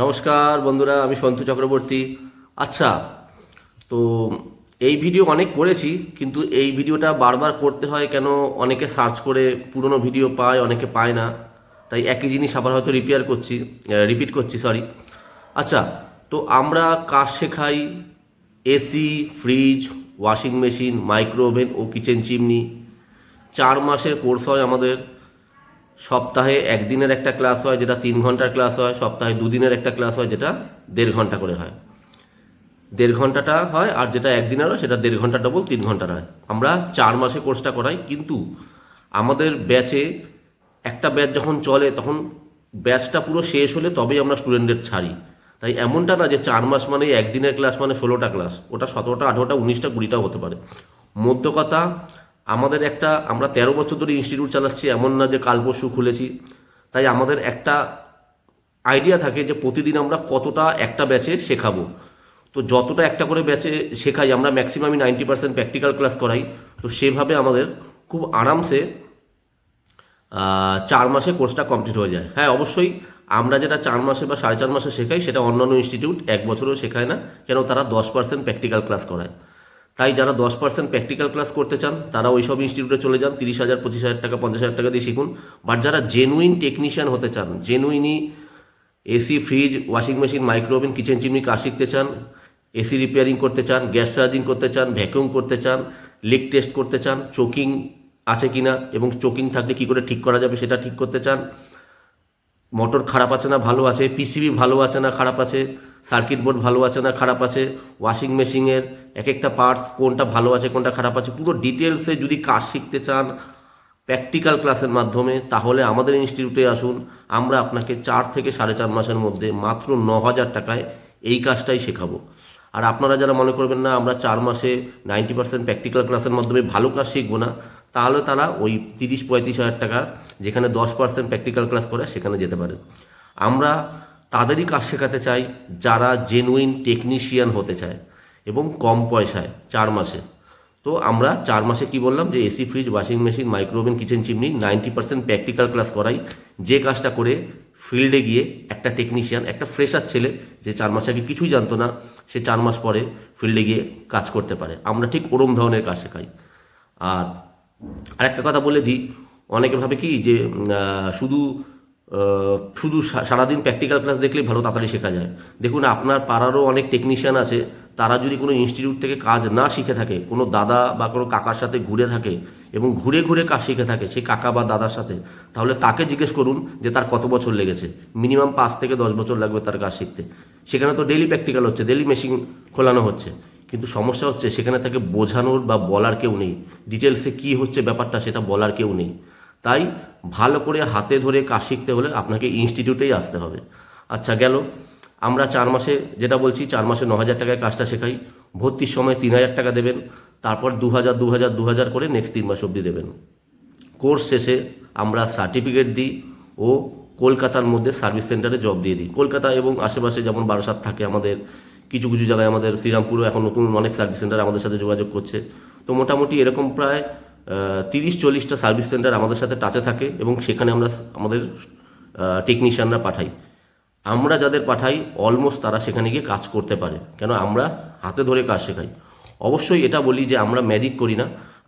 নমস্কার বন্ধুরা, আমি সন্তু চক্রবর্তী। আচ্ছা তো এই ভিডিও অনেক করেছি, কিন্তু এই ভিডিওটা বারবার করতে হয় কেন? অনেকে সার্চ করে পুরনো ভিডিও পায়, অনেকে পায় না। তাই একই জিনিস আবার হয়তো রিপেয়ার করছি রিপিট করছি সরি আচ্ছা তো আমরা কাজ শেখাই AC fridge washing machine micro oven ও কিচেন চিমনি চার মাসের কোর্স হয় আমাদের। সপ্তাহে একদিনের একটা ক্লাস হয় যেটা তিন ঘণ্টার ক্লাস হয়, সপ্তাহে দুদিনের একটা ক্লাস হয় যেটা দেড় ঘণ্টা করে হয়। দেড় ঘন্টাটা হয় আর যেটা একদিনের হয় সেটা দেড় ঘণ্টা ডবল তিন ঘণ্টার হয়। আমরা চার মাসে কোর্সটা করাই, কিন্তু আমাদের ব্যাচে একটা ব্যাচ যখন চলে, তখন ব্যাচটা পুরো শেষ হলে তবেই আমরা স্টুডেন্টদের ছাড়ি। তাই এমনটা না যে চার মাস মানে একদিনের ক্লাস মানে ষোলোটা ক্লাস ওটা সতেরোটা, আঠেরোটা, উনিশটা, কুড়িটাও হতে পারে। মধ্য কথা আমাদের একটা, আমরা তেরো বছর ধরে ইনস্টিটিউট চালাচ্ছি, এমন না যে কাল পরশু খুলেছি। তাই আমাদের একটা আইডিয়া থাকে যে প্রতিদিন আমরা কতটা একটা ব্যাচে শেখাবো। তো যতটা একটা করে ব্যাচে শেখাই, আমরা ম্যাক্সিমামই নাইনটি পার্সেন্ট প্র্যাকটিক্যাল ক্লাস করাই। তো সেভাবে আমাদের খুব আরামসে চার মাসে কোর্সটা কমপ্লিট হয়ে যায়। হ্যাঁ অবশ্যই আমরা যেটা চার মাসে বা সাড়ে চার মাসে শেখাই, সেটা অন্যান্য ইনস্টিটিউট এক বছরেও শেখায় না, কেন তারা দশ পার্সেন্ট প্র্যাকটিক্যাল ক্লাস করায়। তাই যারা দশ পার্সেন্ট প্র্যাকটিক্যাল ক্লাস করতে চান, তারা ওই সব ইনস্টিটিউটে চলে যান, তিরিশ হাজার, পঁচিশ হাজার টাকা, পঞ্চাশ হাজার টাকা দিয়ে শিখুন। বাট যারা জেনুইন টেকনিশিয়ান হতে চান জেনুইনই AC fridge washing machine micro oven kitchen chimney কাজ শিখতে চান এসি রিপেয়ারিং করতে চান গ্যাস চার্জিং করতে চান ভ্যাকুয়াম করতে চান লিক টেস্ট করতে চান চোকিং আছে কিনা এবং চোকিং থাকলে কি করে ঠিক করা যাবে সেটা ঠিক করতে চান মোটর খারাপ আছে না ভালো আছে পিসিবি ভালো আছে না খারাপ আছে, সার্কিট বোর্ড ভালো আছে না খারাপ আছে ওয়াশিং মেশিনের এক একটা পার্টস কোনটা ভালো আছে, কোনটা খারাপ আছে, পুরো ডিটেলসে যদি কাজ শিখতে চান প্র্যাকটিক্যাল ক্লাসের মাধ্যমে, তাহলে আমাদের ইনস্টিটিউটে আসুন, আমরা আপনাকে চার থেকে সাড়ে চার মাসের মধ্যে মাত্র ন হাজার টাকায় এই কাজটাই শেখাবো। আর আপনারা যারা মনে করবেন না, আমরা চার মাসে নাইনটি পার্সেন্ট প্র্যাকটিক্যাল ক্লাসের মাধ্যমে ভালো কাজ শিখব না তাহলে তারা ওই তিরিশ, পঁয়ত্রিশ হাজার টাকা যেখানে দশ পার্সেন্ট প্র্যাকটিক্যাল ক্লাস করে সেখানে যেতে পারে। আমরা তাদেরই কাজ শেখাতে চাই, যারা জেনুইন টেকনিশিয়ান হতে চায় এবং কম পয়সায় চার মাসে। তো আমরা চার মাসে কি বললাম যে AC fridge washing machine micro oven kitchen chimney ninety percent practical class করাই। যে কাজটা করে ফিল্ডে গিয়ে একটা টেকনিশিয়ান একটা ফ্রেশার ছেলে যে চার মাস আগে কিছুই জানতো না, সে চার মাস পরে ফিল্ডে গিয়ে কাজ করতে পারে। আমরা ঠিক ওরম ধরনের কাজ শেখাই। আর আরেকটা কথা বলে দিই, অনেকে ভাবে কি যে শুধু শুধু সারাদিন প্র্যাকটিক্যাল ক্লাস দেখলেই ভালো, তাড়াতাড়ি শেখা যায়। দেখুন, আপনার পাড়ারও অনেক টেকনিশিয়ান আছে, তারা যদি কোনো ইনস্টিটিউট থেকে কাজ না শিখে থাকে, কোনো দাদা বা কোনো কাকার সাথে ঘুরে থাকে এবং ঘুরে ঘুরে কাজ শিখে থাকে সেই কাকা বা দাদার সাথে, তাহলে তাকে জিজ্ঞেস করুন যে তার কত বছর লেগেছে। মিনিমাম পাঁচ থেকে দশ বছর লাগবে তার কাজ শিখতে। সেখানে তো ডেলি প্র্যাকটিক্যাল হচ্ছে ডেলি মেশিন খোলানো হচ্ছে। কিন্তু সমস্যা হচ্ছে সেখানে তাকে বোঝানোর বা বলার কেউ নেই। ডিটেলসে কি হচ্ছে ব্যাপারটা সেটা বলার কেউ নেই। তাই ভালো করে হাতে ধরে কাজ শিখতে হলে আপনাকে ইনস্টিটিউটেই আসতে হবে। আচ্ছা গেল। আমরা চার মাসে যেটা বলছি, চার মাসে ন হাজার টাকায় কাজটা শেখাই। ভর্তির সময় তিন হাজার টাকা দেবেন। তারপর দু হাজার দু হাজার দু হাজার করে নেক্সট তিন মাস অবধি দেবেন। কোর্স শেষে আমরা সার্টিফিকেট দিই ও কলকাতার মধ্যে সার্ভিস সেন্টারে জব দিয়ে দিই। কলকাতা এবং আশেপাশে যেমন বারাসাত থাকে আমাদের কিছু কিছু জায়গায় আমাদের শ্রীরামপুরও এখন নতুন অনেক সার্ভিস সেন্টার আমাদের সাথে যোগাযোগ করছে। তো মোটামুটি এরকম প্রায় তিরিশ চল্লিশটা সার্ভিস সেন্টার আমাদের সাথে টাচে থাকে এবং সেখানে আমরা আমাদের টেকনিশিয়ানরা পাঠাই। আমরা যাদের পাঠাই অলমোস্ট তারা সেখানে গিয়ে কাজ করতে পারে। কেন? আমরা হাতে ধরে কাজ শেখাই। অবশ্যই এটা বলি যে আমরা ম্যাজিক করি না।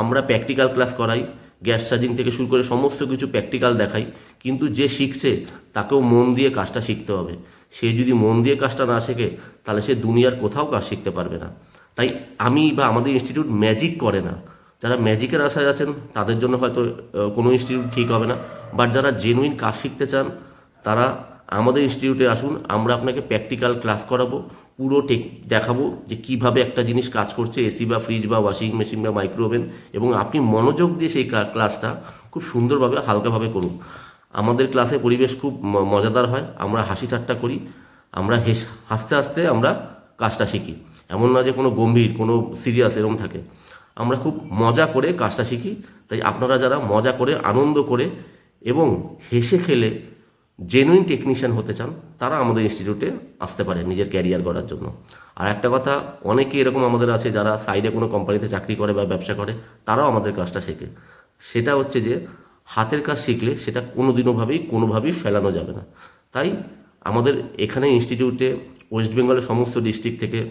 আমরা প্র্যাকটিক্যাল ক্লাস করাই, গ্যাস চার্জিং থেকে শুরু করে সমস্ত কিছু প্র্যাকটিক্যাল দেখাই। কিন্তু যে শিখছে, তাকেও মন দিয়ে কাজটা শিখতে হবে। সে যদি মন দিয়ে কাজটা না শেখে, তাহলে সে দুনিয়ার কোথাও কাজ শিখতে পারবে না। তাই আমি বা আমাদের ইনস্টিটিউট ম্যাজিক করে না। যারা ম্যাজিকের আশায় আছেন, তাদের জন্য হয়তো কোনো ইনস্টিটিউট ঠিক হবে না। বাট যারা জেনুইন কাজ শিখতে চান, তারা আমাদের ইনস্টিটিউটে আসুন, আমরা আপনাকে প্র্যাকটিক্যাল ক্লাস করাবো, পুরো টেক দেখাবো যে কীভাবে একটা জিনিস কাজ করছে, এসি বা ফ্রিজ বা ওয়াশিং মেশিন বা মাইক্রোওভেন এবং আপনি মনোযোগ দিয়ে সেই ক্লাসটা খুব সুন্দরভাবে, হালকাভাবে করুন। আমাদের ক্লাসে পরিবেশ খুব মজাদার হয়। আমরা হাসি ঠাট্টা করি। আমরা হেস, হাসতে হাসতে আমরা কাজটা শিখি। এমন না যে কোনো গম্ভীর, কোনো সিরিয়াস এরকম থাকে। আমরা খুব মজা করে কাজটা শিখি। তাই আপনারা যারা মজা করে, আনন্দ করে এবং হেসে খেলে জেনুইন টেকনিশিয়ান হতে চান, তারা আমাদের ইনস্টিটিউটে আসতে পারে নিজের ক্যারিয়ার গড়ার জন্য। আর একটা কথা, অনেকে এরকম আমাদের আছে যারা সাইডে কোনো কোম্পানিতে চাকরি করে বা ব্যবসা করে, তারাও আমাদের কাজটা শেখে। সেটা হচ্ছে যে হাতের কাজ শিখলে সেটা কোনোদিনও ভাবেই, কোনোভাবেই ফেলানো যাবে না। তাই আমাদের এখানে ইনস্টিটিউটে ওয়েস্ট বেঙ্গলের সমস্ত ডিস্ট্রিক্ট থেকে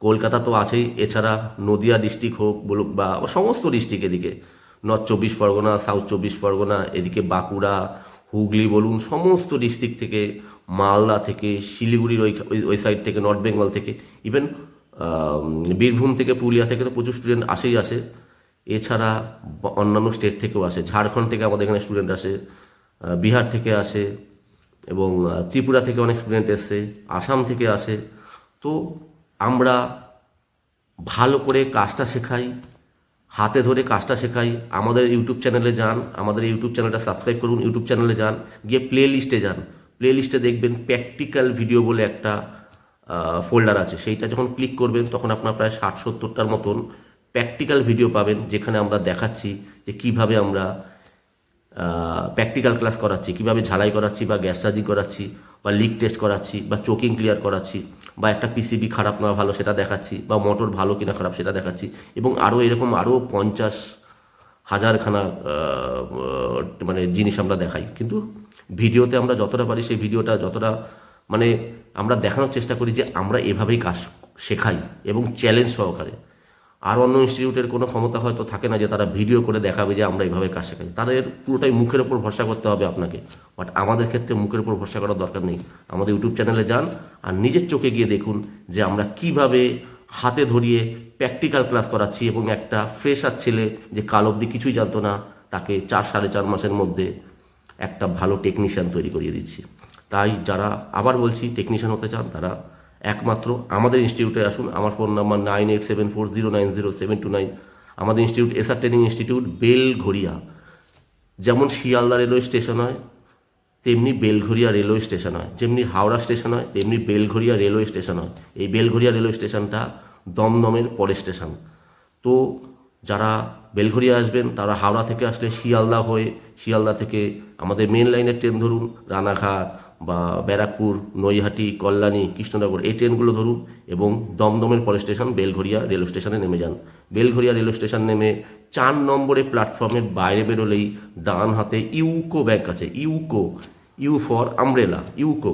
কলকাতা তো আছেই, এছাড়া নদিয়া ডিস্ট্রিক্ট হোক বলুক বা সমস্ত ডিস্ট্রিক্ট এদিকে। নর্থ চব্বিশ পরগনা সাউথ চব্বিশ পরগনা, এদিকে বাঁকুড়া, হুগলি বলুন, সমস্ত ডিস্ট্রিক্ট থেকে, মালদা থেকে, শিলিগুড়ির ওই- ওই সাইড থেকে নর্থ বেঙ্গল থেকে ইভেন বীরভূম থেকে পুরুলিয়া থেকে তো প্রচুর স্টুডেন্ট আসেই আসে। এছাড়া অন্যান্য স্টেট থেকেও আসে। ঝাড়খণ্ড থেকে আমাদের এখানে স্টুডেন্ট আসে বিহার থেকে আসে এবং ত্রিপুরা থেকে অনেক স্টুডেন্ট এসছে, আসাম থেকে আসে। তো আমরা ভালো করে কাজটা শেখাই, হাতে ধরে কাজটা শেখাই। আমাদের ইউটিউব চ্যানেলে যান, আমাদের ইউটিউব চ্যানেলটা সাবস্ক্রাইব করুন, ইউটিউব চ্যানেলে যান, গিয়ে প্লে লিস্টে যান। প্লে লিস্টে দেখবেন প্র্যাকটিক্যাল ভিডিও বলে একটা ফোল্ডার আছে। সেইটা যখন ক্লিক করবেন তখন আপনার প্রায় ষাট সত্তরটার মতন প্র্যাকটিক্যাল ভিডিও পাবেন, যেখানে আমরা দেখাচ্ছি যে কীভাবে আমরা প্র্যাকটিক্যাল ক্লাস করাচ্ছি, কীভাবে ঝালাই করাচ্ছি বা গ্যাস চার্জিং করাচ্ছি বা লিক টেস্ট করাচ্ছি বা চোকিং ক্লিয়ার করাচ্ছি বা একটা পিসিবি খারাপ না, ভালো সেটা দেখাচ্ছি বা মোটর ভালো কিনা খারাপ সেটা দেখাচ্ছি এবং আরও এরকম আরও পঞ্চাশ হাজারখানা মানে জিনিস আমরা দেখাই। কিন্তু ভিডিওতে আমরা যতটা পারি সেই ভিডিওটা যতটা মানে আমরা দেখানোর চেষ্টা করি যে আমরা এভাবেই কাজ শেখাই এবং চ্যালেঞ্জ সহকারে। আর অন্য ইনস্টিটিউটের কোনো ক্ষমতা হয়তো থাকে না যে তারা ভিডিও করে দেখাবে যে আমরা এইভাবে কাজ শেখাই তাদের পুরোটাই মুখের ওপর ভরসা করতে হবে আপনাকে। বাট আমাদের ক্ষেত্রে মুখের ওপর ভরসা করার দরকার নেই। আমাদের ইউটিউব চ্যানেলে যান আর নিজের চোখে গিয়ে দেখুন যে আমরা কীভাবে হাতে ধরিয়ে প্র্যাকটিক্যাল ক্লাস করাচ্ছি এবং একটা ফ্রেশার ছেলে যে কাল অবধি কিছুই জানতো না, তাকে চার সাড়ে চার মাসের মধ্যে একটা ভালো টেকনিশিয়ান তৈরি করিয়ে দিচ্ছি। তাই যারা আবার বলছি টেকনিশিয়ান হতে চান, তারা একমাত্র আমাদের ইনস্টিটিউটে আসুন। আমার phone number nine eight seven four zero nine zero seven two nine আমাদের institute SR training institute Belgharia. যেমন শিয়ালদা রেলওয়ে স্টেশন হয়, তেমনি বেলঘড়িয়া রেলওয়ে স্টেশন হয়। যেমনি হাওড়া স্টেশন হয়, তেমনি বেলঘড়িয়া রেলওয়ে স্টেশন হয়। এই বেলঘড়িয়া রেলওয়ে স্টেশনটা দমদমের পরে স্টেশন। তো যারা বেলঘড়িয়া আসবেন, তারা হাওড়া থেকে আসলে শিয়ালদা হয়ে, শিয়ালদা থেকে আমাদের মেন লাইনের ট্রেন ধরুন, রানাঘাট বা ব্যারাকপুর, নৈহাটি, কল্যাণী, কৃষ্ণনগর, এই ট্রেনগুলো ধরুন এবং দমদমের পরে স্টেশন বেলঘরিয়া রেলওয়ে স্টেশনে নেমে যান। বেলঘরিয়া রেলওয়ে স্টেশন নেমে চার নম্বরে প্ল্যাটফর্মের বাইরে বেরোলেই ডান হাতে ইউকো ব্যাংক আছে। UCO, you for umbrella, UCO.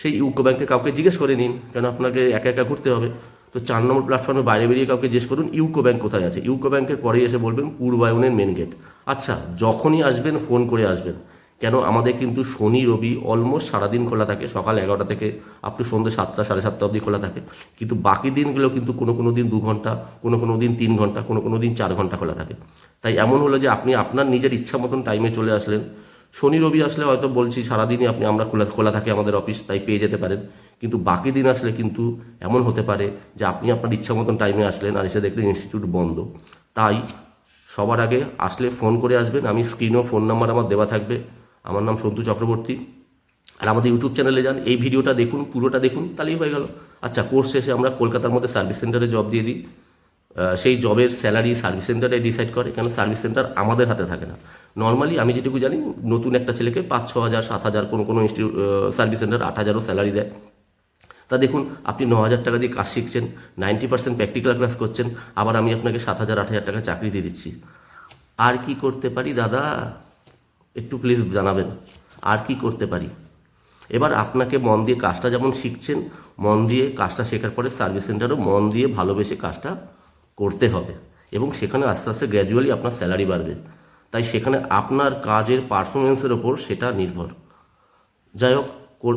সেই ইউকো ব্যাংকে কাউকে জিজ্ঞেস করে নিন, কেন আপনাকে একা একা ঘুরতে হবে? তো চার নম্বর প্ল্যাটফর্মে বাইরে বেরিয়ে কাউকে জিজ্ঞেস করুন, ইউকো ব্যাংক কোথায় আছে? ইউকো ব্যাংকের পরেই এসে বলবেন, পূর্বায়নের মেন গেট। আচ্ছা যখনই আসবেন, ফোন করে আসবেন। কেন আমাদের কিন্তু শনি, রবি অলমোস্ট সারাদিন খোলা থাকে, সকাল এগারোটা থেকে আপ টু সন্ধ্যে সাতটা, সাড়ে সাতটা অবধি খোলা থাকে। কিন্তু বাকি দিনগুলো কিন্তু কোনো কোনো দিন দু ঘণ্টা, কোনো কোনো দিন তিন ঘণ্টা, কোনো কোনো দিন চার ঘণ্টা খোলা থাকে। তাই এমন হলো যে আপনি আপনার নিজের ইচ্ছা মতন টাইমে চলে আসলেন। শনি, রবি আসলে হয়তো বলছি, সারাদিনই আপনি, আমরা খোলা খোলা থাকে আমাদের অফিস তাই পেয়ে যেতে পারেন। কিন্তু বাকি দিন আসলে কিন্তু এমন হতে পারে যে আপনি আপনার ইচ্ছা মতন টাইমে আসলেন আর এসে দেখলেন ইনস্টিটিউট বন্ধ। তাই সবার আগে আসলে ফোন করে আসবেন। আমি স্ক্রিনেও ফোন নাম্বার আমার দেওয়া থাকবে। আমার নাম সন্তু চক্রবর্তী। আর আমাদের ইউটিউব চ্যানেলে যান, এই ভিডিওটা দেখুন, পুরোটা দেখুন, তাহলেই হয়ে গেল। আচ্ছা কোর্স শেষে আমরা কলকাতার মধ্যে সার্ভিস সেন্টারে জব দিয়ে দিই। সেই জবের স্যালারি সার্ভিস সেন্টারে ডিসাইড করে, কেন সার্ভিস সেন্টার আমাদের হাতে থাকে না। নর্মালি আমি যেটুকু জানি, নতুন একটা ছেলেকে পাঁচ, ছ হাজার, সাত হাজার কোনো কোনো ইনস্টিটিউট সার্ভিস সেন্টার আট হাজারও স্যালারি দেয়। তা দেখুন, আপনি ন হাজার টাকা দিয়ে কাজ শিখছেন, নাইনটি পার্সেন্ট প্র্যাকটিক্যাল ক্লাস করছেন, আবার আমি আপনাকে সাত হাজার, আট হাজার টাকা চাকরি দিয়ে দিচ্ছি। আর কি করতে পারি, দাদা? একটু প্লিজ জানাবেন, আর কি করতে পারি? এবার আপনাকে মন দিয়ে কাজটা যেমন শিখছেন, মন দিয়ে কাজটা শেখার পরে সার্ভিস সেন্টারও মন দিয়ে ভালোবেসে কাজটা করতে হবে। এবং সেখানে আস্তে আস্তে গ্র্যাজুয়ালি আপনার স্যালারি বাড়বে। তাই সেখানে আপনার কাজের পারফরমেন্সের ওপর সেটা নির্ভর। যাই হোক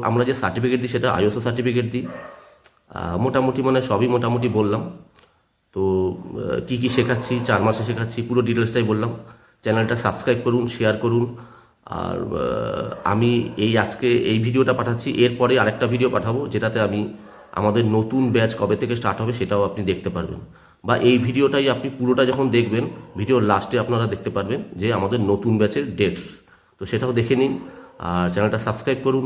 আমরা যে সার্টিফিকেট দিই সেটা আইএসও সার্টিফিকেট দিই। মোটামুটি মানে সবই মোটামুটি বললাম। তো কি কি শেখাচ্ছি, চার মাসে শেখাচ্ছি, পুরো ডিটেলসটাই বললাম। চ্যানেলটা সাবস্ক্রাইব করুন শেয়ার করুন। আর আমি এই আজকে এই ভিডিওটা পাঠাচ্ছি। এরপরে আরেকটা ভিডিও পাঠাবো, যেটাতে আমি আমাদের নতুন ব্যাচ কবে থেকে স্টার্ট হবে সেটাও আপনি দেখতে পারবেন। বা এই ভিডিওটাই আপনি পুরোটা যখন দেখবেন ভিডিওর লাস্টে আপনারা দেখতে পারবেন যে আমাদের নতুন ব্যাচের ডেটস তো সেটাও দেখে নিন, আর চ্যানেলটা সাবস্ক্রাইব করুন।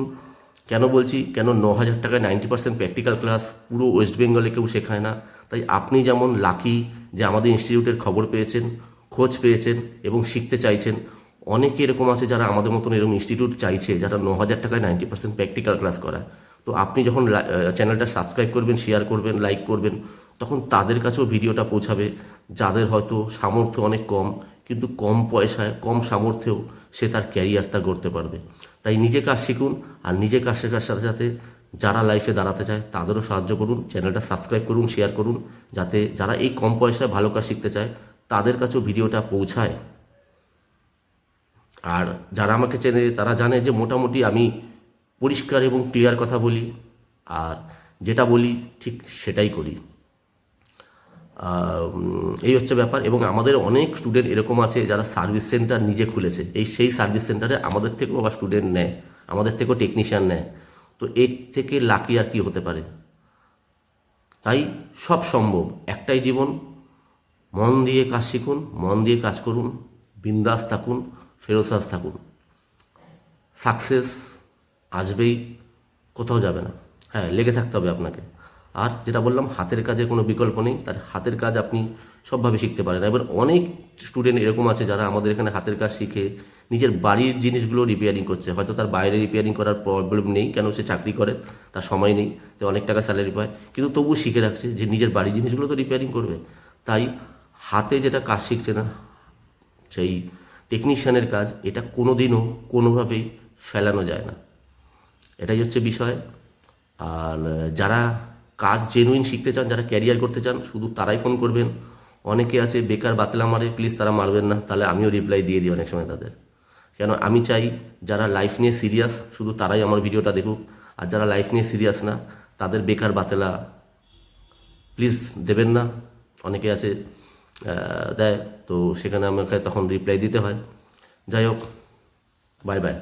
কেন বলছি? কেন ন হাজার টাকায় নাইনটি পার্সেন্ট প্র্যাকটিক্যাল ক্লাস পুরো ওয়েস্ট বেঙ্গলে কেউ শেখায় না। তাই আপনি যেমন লাকি যে আমাদের ইনস্টিটিউটের খবর পেয়েছেন খোঁজ পেয়েছেন এবং শিখতে চাইছেন। অনেকে এরকম আছে যারা আমাদের মতন এরকম ইনস্টিটিউট চাইছে, যারা ন হাজার টাকায় নাইনটি পার্সেন্ট প্র্যাকটিক্যাল ক্লাস করায়। তো আপনি যখন চ্যানেলটা সাবস্ক্রাইব করবেন শেয়ার করবেন লাইক করবেন, তখন তাদের কাছেও ভিডিওটা পৌঁছাবে, যাদের হয়তো সামর্থ্য অনেক কম, কিন্তু কম পয়সায়, কম সামর্থ্যেও সে তার ক্যারিয়ারটা গড়তে পারবে। তাই নিজে কাজ শিখুন, আর নিজে কাজ শেখার সাথে সাথে যারা লাইফে দাঁড়াতে চায়, তাদেরও সাহায্য করুন চ্যানেলটা সাবস্ক্রাইব করুন শেয়ার করুন, যাতে যারা এই কম পয়সায় ভালো কাজ শিখতে চায় তাদের কাছেও ভিডিওটা পৌঁছায়। আর যারা আমাকে চেনে, তারা জানে যে মোটামুটি আমি পরিষ্কার এবং ক্লিয়ার কথা বলি, আর যেটা বলি ঠিক সেটাই করি। এই হচ্ছে ব্যাপার। এবং আমাদের অনেক স্টুডেন্ট এরকম আছে যারা সার্ভিস সেন্টার নিজে খুলেছে। এই সেই সার্ভিস সেন্টারে আমাদের থেকেও আবার স্টুডেন্ট নেয়, আমাদের থেকেও টেকনিশিয়ান নেয়। তো এর থেকে লাকি আর কি হতে পারে? তাই সব সম্ভব। একটাই জীবন মন দিয়ে কাজ শিখুন, মন দিয়ে কাজ করুন, বিন্দাস থাকুন ফেরোসাস থাকুন। সাকসেস আসবেই, কোথাও যাবে না। হ্যাঁ লেগে থাকতে হবে আপনাকে। আর যেটা বললাম, হাতের কাজের কোনো বিকল্প নেই, তার হাতের কাজ আপনি সবভাবে শিখতে পারেন। এবার অনেক স্টুডেন্ট এরকম আছে যারা আমাদের এখানে হাতের কাজ শিখে, নিজের বাড়ির জিনিসগুলো রিপেয়ারিং করছে। হয়তো তার বাইরে রিপেয়ারিং করার প্রবলেম নেই, কেন সে চাকরি করে, তার সময় নেই, সে অনেক টাকা স্যালারি পায়। কিন্তু তবুও শিখে রাখছে যে নিজের বাড়ির জিনিসগুলো তো রিপেয়ারিং করবে। তাই হাতে যেটা কাজ শিখছে না, সেই টেকনিশিয়ানের কাজ, এটা কোনো দিনও কোনোভাবেই ফেলানো যায় না। এটাই হচ্ছে বিষয়। আর, যারা কাজ জেনুইন শিখতে চান, যারা ক্যারিয়ার করতে চান, শুধু তারাই ফোন করবেন। অনেকে আছে, বেকার বাতলা মারে প্লিজ তারা মারবেন না। তাহলে আমিও রিপ্লাই দিয়ে দিই অনেক সময় তাদের। কেন, আমি চাই যারা লাইফ নিয়ে সিরিয়াস শুধু তারাই আমার ভিডিওটা দেখুক। আর যারা লাইফ নিয়ে সিরিয়াস না, তাদের বেকার বাতেলা প্লিজ দেবেন না। অনেকে আছে দেয়। তো সেখানে আমাকে তখন রিপ্লাই দিতে হয়। যাই হোক বাই বাই